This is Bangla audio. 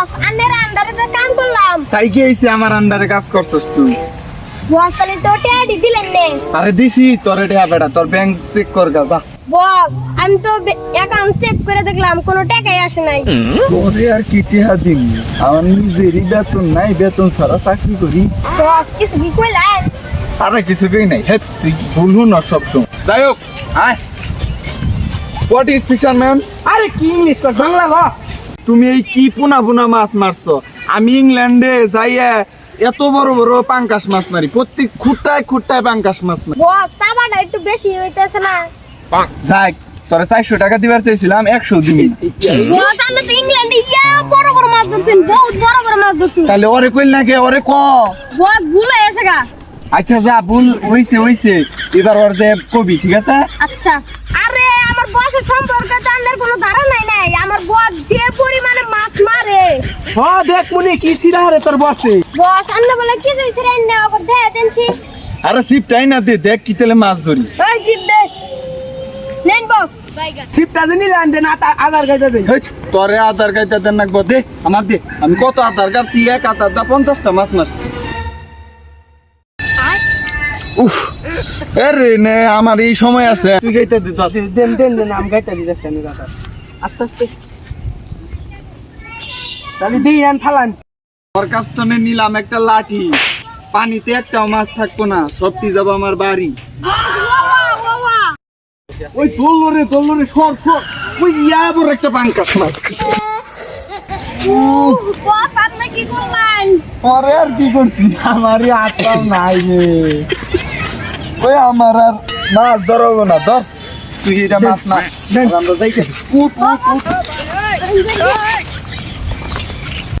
বস আন্নের আন্ডারে যে কাম করলাম। তাই কি হয়েছে আমার আন্ডারে কাজ করছস তুই? বস তাহলে তো টেডি দিলেন নে। আরে দিছি তোর বেটা তোর ব্যাংক চেক কর গা যা। বস আমি তো অ্যাকাউন্ট চেক করে দেখলাম কোনো টাকাই আসে নাই। তোরে আর কি টেহা দিন আমার নিজেরই বেতন নাই বেতন ছাড়া চাকরি করি। বস কিছু কি কইলেন? আরে কিছু কই নাই হে তুই ভুলু না সব সময় যাই হোক আয়। হোয়াট ইজ ফিশারম্যান আরে কি ইংলিশ কর বাংলা তুমি এই কি পোনা পুনা মাছ মারছো? আমি ইংল্যান্ডে যাইয়া এত বড় বড় পাঙ্কাশ মাছ মারি প্রত্যেক খুঁটায় খুঁটায় পাঙ্কাশ মাছ মারি। বস চাবাটা একটু বেশি হইতেছে না। যাই তোরা চারশো টাকা দিবার চাইছিলাম একশো দিবি বস আমি তো ইংল্যান্ডে ইয়া বড় বড় মাছ ধরছেন বহুত বড় বড় মাছ ধরছি তাহলে ওরে কইল নাকি ওরে ক? বস ভুল হয়ে গেছে গা। আচ্ছা যা ভুল হইছে হইছে। এবার ওর যে কবি ঠিক আছে? আচ্ছা। আরে আমার বসের সম্পর্কে জানার কোনো ধারণাই নাই আমার বস যে পরিমাণে মাছ মারে হ দেখ মনে কি সিরা রে তোর বসে। বস আন্না বলে কি হইছে রে না ওকে দে দেনছি আরে সিপটাই না দে দেখ কি তেলে মাছ ধরি। ওই জিপ দে। নেন বস। বাইগা ছিপটা যে নিলে আনতে না তা- আধার কার্ড দে হেই, তোরে আধার কার্ডটা দেন নাকবো দে আমার দে। আমি কত আধার কার্ড এক আধার দা পঞ্চাশটা মাছ মারছি। উফ আরে নে আমার এই সময় আছে। তুই গাইতে দে দেন দেন দেন আম গাইতে দিতেছে আমি দাদা। আস্তে আস্তে। তাহলে দিই আন ফালান ওর নিলাম একটা লাঠি পানিতে একটাও মাছ থাকব না সবটি যাব আমার বাড়ি ওই দোল্লো রে দোল্লো রে সর সর ওই ইয়া বড় একটা পাঙ্কাস মাছ পরে আর কি করছি আমারই আটটাও নাই রে ওই আমার আর মাছ ধরবো না ধর তুই এটা মাছ না আমরা যাইতে উঠ উঠ উঠ